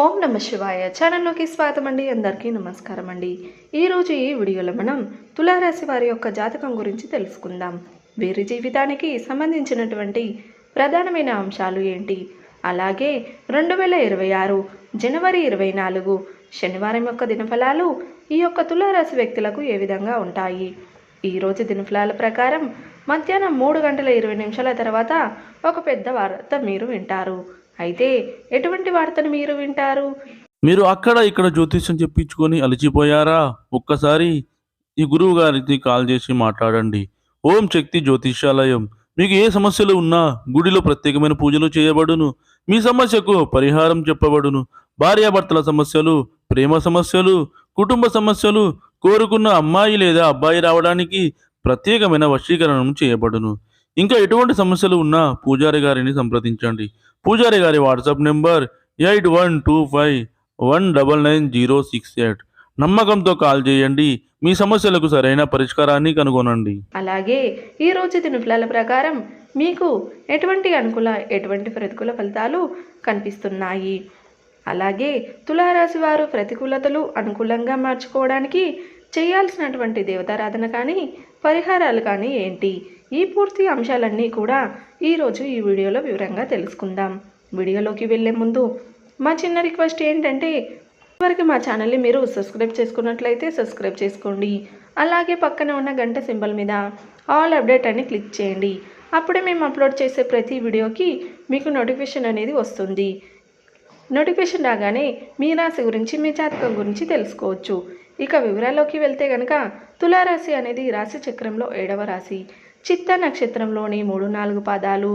ఓం నమ శివాయ. ఛానల్లోకి స్వాగతం అండి అందరికీ నమస్కారం అండి ఈరోజు ఈ వీడియోలో మనం తులారాశి వారి యొక్క జాతకం గురించి తెలుసుకుందాం. వీరి జీవితానికి సంబంధించినటువంటి ప్రధానమైన అంశాలు ఏంటి? అలాగే రెండు వేల ఇరవై ఆరు జనవరి ఇరవై నాలుగు శనివారం యొక్క దినఫలాలు ఈ యొక్క తులారాశి వ్యక్తులకు ఏ విధంగా ఉంటాయి? ఈ రోజు దినఫలాల ప్రకారం మధ్యాహ్నం మూడు గంటల ఇరవై నిమిషాల తర్వాత ఒక పెద్ద వార్త మీరు వింటారు. అయితే ఎటువంటి వార్తను మీరు వింటారు? మీరు అక్కడ ఇక్కడ జ్యోతిష్యం చెప్పించుకొని అలిచిపోయారా? ఒక్కసారి ఈ గురువు గారికి కాల్ చేసి మాట్లాడండి. ఓం శక్తి జ్యోతిష్యాలయం. మీకు ఏ సమస్యలు ఉన్నా గుడిలో ప్రత్యేకమైన పూజలు చేయబడును. మీ సమస్యకు పరిహారం చెప్పబడును. భార్యాభర్తల సమస్యలు ప్రేమ సమస్యలు కుటుంబ సమస్యలు కోరుకున్న అమ్మాయి లేదా అబ్బాయి రావడానికి ప్రత్యేకమైన వశీకరణం చేయబడును. ఇంకా ఎటువంటి సమస్యలు ఉన్నా పూజారి గారిని సంప్రదించండి. పూజారి గారి WhatsApp number eight one two five one double nine zero six eight. నమ్మకంతో కాల్ చేయండి. మీ సమస్యలకు సరైన పరిష్కారాన్ని కనుగొనండి. అలాగే ఈ రోజు దినఫలాల ప్రకారం మీకు ఎటువంటి అనుకూల ఎటువంటి ప్రతికూల ఫలితాలు కనిపిస్తున్నాయి? అలాగే తులారాశి వారు ప్రతికూలతలు అనుకూలంగా మార్చుకోవడానికి చేయాల్సినటువంటి దేవతారాధన కానీ పరిహారాలు కానీ ఏంటి? ఈ పూర్తి అంశాలన్నీ కూడా ఈరోజు ఈ వీడియోలో వివరంగా తెలుసుకుందాం. వీడియోలోకి వెళ్ళే ముందు మా చిన్న రిక్వెస్ట్ ఏంటంటే వరకు మా ఛానల్ని మీరు సబ్స్క్రైబ్ చేసుకున్నట్లయితే సబ్స్క్రైబ్ చేసుకోండి. అలాగే పక్కన ఉన్న గంట సింబల్ మీద ఆల్ అప్డేట్ అని క్లిక్ చేయండి. అప్పుడే మేము అప్లోడ్ చేసే ప్రతి వీడియోకి మీకు నోటిఫికేషన్ అనేది వస్తుంది. నోటిఫికేషన్ రాగానే మీ రాశి గురించి మీ జాతకం గురించి తెలుసుకోవచ్చు. ఇక వివరాల్లోకి వెళ్తే గనక తులారాశి అనేది రాశి చక్రంలో ఏడవ రాశి. చిత్త నక్షత్రంలోని మూడు నాలుగు పాదాలు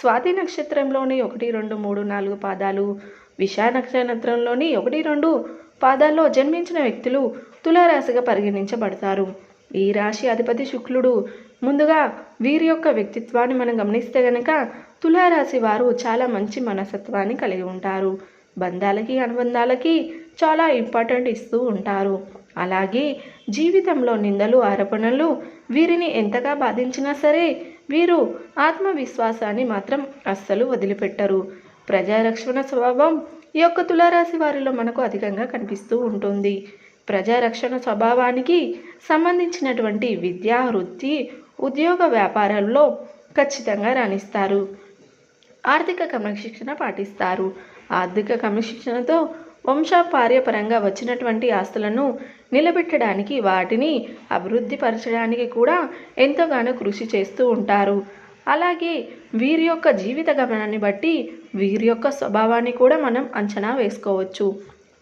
స్వాతి నక్షత్రంలోని ఒకటి రెండు మూడు నాలుగు పాదాలు విశా నక్షత్రంలోని ఒకటి రెండు పాదాల్లో జన్మించిన వ్యక్తులు తులారాశిగా పరిగణించబడతారు. ఈ రాశి అధిపతి శుక్లుడు. ముందుగా వీరి యొక్క వ్యక్తిత్వాన్ని మనం గమనిస్తే గనక తులారాశి వారు చాలా మంచి మనస్తత్వాన్ని కలిగి ఉంటారు. బంధాలకి అనుబంధాలకి చాలా ఇంపార్టెంట్ ఇస్తూ ఉంటారు. అలాగే జీవితంలో నిందలు ఆరోపణలు వీరిని ఎంతగా బాధించినా సరే వీరు ఆత్మవిశ్వాసాన్ని మాత్రం అస్సలు వదిలిపెట్టరు. ప్రజారక్షణ స్వభావం ఈ యొక్క తులారాశి వారిలో మనకు అధికంగా కనిపిస్తూ ఉంటుంది. ప్రజారక్షణ స్వభావానికి సంబంధించినటువంటి విద్యా వృత్తి ఉద్యోగ వ్యాపారాల్లో ఖచ్చితంగా రాణిస్తారు. ఆర్థిక క్రమశిక్షణ పాటిస్తారు. ఆర్థిక క్రమశిక్షణతో వంశపార్యపరంగా వచ్చినటువంటి ఆస్తులను నిలబెట్టడానికి వాటిని అభివృద్ధిపరచడానికి కూడా ఎంతగానో కృషి చేస్తూ ఉంటారు. అలాగే వీరి యొక్క జీవిత గమనాన్ని బట్టి వీరి యొక్క స్వభావాన్ని కూడా మనం అంచనా వేసుకోవచ్చు.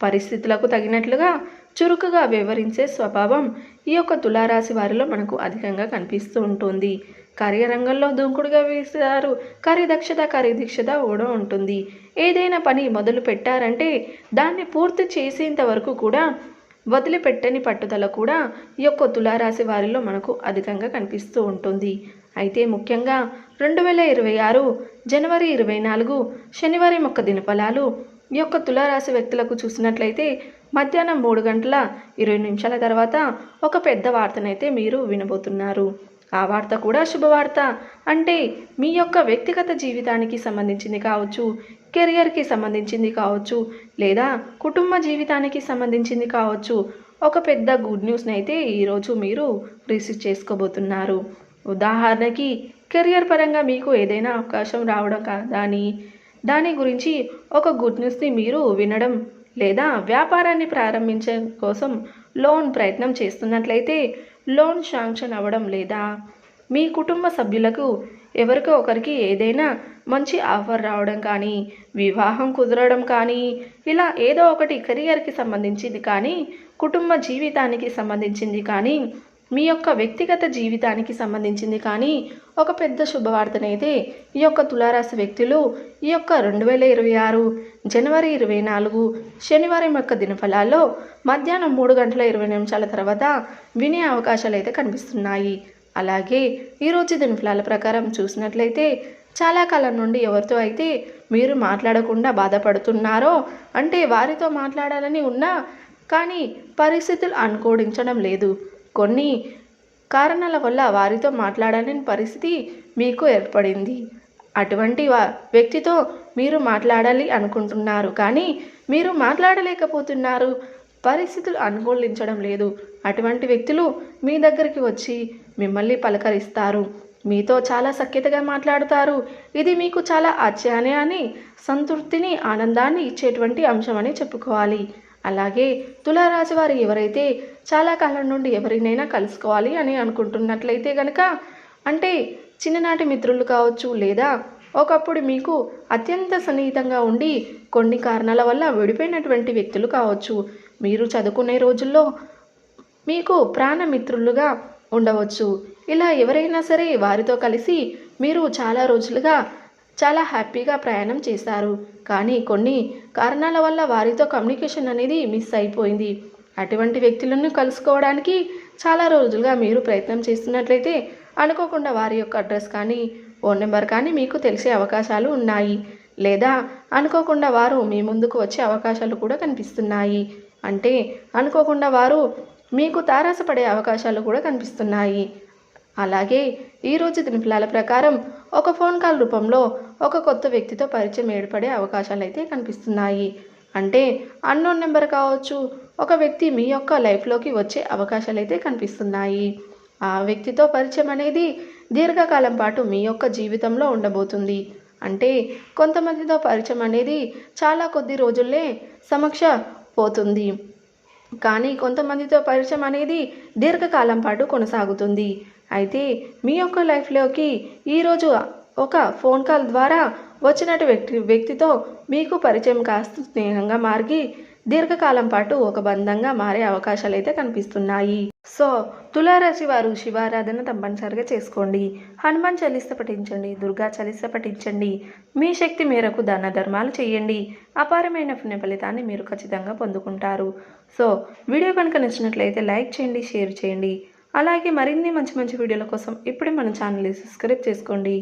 పరిస్థితులకు తగినట్లుగా చురుకుగా వివరించే స్వభావం ఈ యొక్క తులారాశి వారిలో మనకు అధికంగా కనిపిస్తూ ఉంటుంది. కార్యరంగంలో దూకుడుగా వేస్తారు కార్యదక్షత కార్యదీక్షత కూడా ఉంటుంది. ఏదైనా పని మొదలు పెట్టారంటే దాన్ని పూర్తి చేసేంత వరకు కూడా వదిలిపెట్టని పట్టుదల కూడా ఈ యొక్క తులారాశి వారిలో మనకు అధికంగా కనిపిస్తూ ఉంటుంది. అయితే ముఖ్యంగా రెండు వేల ఇరవై ఆరు జనవరి ఇరవై నాలుగు శనివారం యొక్క దినఫలాలు ఈ యొక్క తులారాశి వ్యక్తులకు చూసినట్లయితే మధ్యాహ్నం మూడు గంటల ఇరవై నిమిషాల తర్వాత ఒక పెద్ద వార్తనైతే మీరు వినబోతున్నారు. ఆ వార్త కూడా శుభవార్త. అంటే మీ యొక్క వ్యక్తిగత జీవితానికి సంబంధించింది కావచ్చు కెరియర్కి సంబంధించింది కావచ్చు లేదా కుటుంబ జీవితానికి సంబంధించింది కావచ్చు ఒక పెద్ద గుడ్ న్యూస్ని అయితే ఈరోజు మీరు రిసీవ్ చేసుకోబోతున్నారు. ఉదాహరణకి కెరియర్ పరంగా మీకు ఏదైనా అవకాశం రావడం కానీ దాని గురించి ఒక గుడ్ న్యూస్ని మీరు వినడం లేదా వ్యాపారాన్ని ప్రారంభించే కోసం లోన్ ప్రయత్నం చేస్తున్నట్లయితే లోన్ శాంక్షన్ అవ్వడం లేదా? మీ కుటుంబ సభ్యులకు ఎవరికో ఒకరికి ఏదైనా మంచి ఆఫర్ రావడం కానీ వివాహం కుదరడం కానీ ఇలా ఏదో ఒకటి కెరియర్కి సంబంధించింది కానీ కుటుంబ జీవితానికి సంబంధించింది కానీ మీ యొక్క వ్యక్తిగత జీవితానికి సంబంధించింది కానీ ఒక పెద్ద శుభవార్తనైతే ఈ యొక్క తులారాశి వ్యక్తులు ఈ యొక్క రెండు వేల ఇరవై ఆరు జనవరి ఇరవై నాలుగు శనివారం యొక్క దినఫలాల్లో మధ్యాహ్నం మూడు గంటల ఇరవై నిమిషాల తర్వాత వినే అవకాశాలు అయితే కనిపిస్తున్నాయి. అలాగే ఈరోజు దినఫలాల ప్రకారం చూసినట్లయితే చాలా కాలం నుండి ఎవరితో అయితే మీరు మాట్లాడకుండా బాధపడుతున్నారో అంటే వారితో మాట్లాడాలని ఉన్నా కానీ పరిస్థితులు అనుకూడించడం లేదు. కొన్ని కారణాల వల్ల వారితో మాట్లాడలేని పరిస్థితి మీకు ఏర్పడింది. అటువంటి వా వ్యక్తితో మీరు మాట్లాడాలి అనుకుంటున్నారు. కానీ మీరు మాట్లాడలేకపోతున్నారు. పరిస్థితులు అనుకూలించడం లేదు. అటువంటి వ్యక్తులు మీ దగ్గరికి వచ్చి మిమ్మల్ని పలకరిస్తారు. మీతో చాలా సఖ్యతగా మాట్లాడుతారు. ఇది మీకు చాలా ఆశ్చర్యాన్ని సంతృప్తిని ఆనందాన్ని ఇచ్చేటువంటి అంశం అని చెప్పుకోవాలి. అలాగే తులారాశి వారు ఎవరైతే చాలా కాలం నుండి ఎవరినైనా కలుసుకోవాలి అని అనుకుంటున్నట్లయితే కనుక అంటే చిన్ననాటి మిత్రులు కావచ్చు లేదా ఒకప్పుడు మీకు అత్యంత సన్నిహితంగా ఉండి కొన్ని కారణాల వల్ల విడిపోయినటువంటి వ్యక్తులు కావచ్చు. మీరు చదువుకునే రోజుల్లో మీకు ప్రాణమిత్రులుగా ఉండవచ్చు. ఇలా ఎవరైనా సరే వారితో కలిసి మీరు చాలా రోజులుగా చాలా హ్యాపీగా ప్రయాణం చేశారు. కానీ కొన్ని కారణాల వల్ల వారితో కమ్యూనికేషన్ అనేది మిస్ అయిపోయింది. అటువంటి వ్యక్తులను కలుసుకోవడానికి చాలా రోజులుగా మీరు ప్రయత్నం చేస్తున్నట్లయితే అనుకోకుండా వారి యొక్క అడ్రస్ కానీ ఫోన్ నెంబర్ కానీ మీకు తెలిసే అవకాశాలు ఉన్నాయి. లేదా అనుకోకుండా వారు మీ ముందుకు వచ్చే అవకాశాలు కూడా కనిపిస్తున్నాయి. అంటే అనుకోకుండా వారు మీకు తారాసపడే అవకాశాలు కూడా కనిపిస్తున్నాయి. అలాగే ఈరోజు దినఫలాల ప్రకారం ఒక ఫోన్ కాల్ రూపంలో ఒక కొత్త వ్యక్తితో పరిచయం ఏర్పడే అవకాశాలు అయితే కనిపిస్తున్నాయి. అంటే అన్నోన్ నెంబర్ కావచ్చు ఒక వ్యక్తి మీ యొక్క లైఫ్లోకి వచ్చే అవకాశాలు అయితే కనిపిస్తున్నాయి. ఆ వ్యక్తితో పరిచయం అనేది దీర్ఘకాలం పాటు మీ యొక్క జీవితంలో ఉండబోతుంది. అంటే కొంతమందితో పరిచయం అనేది చాలా కొద్ది రోజుల్లే సమక్ష పోతుంది. కానీ కొంతమందితో పరిచయం అనేది దీర్ఘకాలం పాటు కొనసాగుతుంది. అయితే మీ యొక్క లైఫ్లోకి ఈరోజు ఒక ఫోన్ కాల్ ద్వారా వచ్చినట్టు వ్యక్తి వ్యక్తితో మీకు పరిచయం కాస్త స్నేహంగా మారి దీర్ఘకాలం పాటు ఒక బంధంగా మారే అవకాశాలు అయితే కనిపిస్తున్నాయి. సో తులారాశి వారు శివారాధన తప్పనిసరిగా చేసుకోండి. హనుమాన్ చలిస్త పఠించండి దుర్గా చలిస్త పఠించండి. మీ శక్తి మేరకు దాన ధర్మాలు చేయండి. అపారమైన పుణ్య ఫలితాన్ని మీరు ఖచ్చితంగా పొందుకుంటారు. సో వీడియో కనుక నచ్చినట్లయితే లైక్ చేయండి షేర్ చేయండి. అలాగే మరిన్ని మంచి మంచి వీడియోల కోసం ఇప్పుడే మన ఛానల్ని సబ్స్క్రైబ్ చేసుకోండి.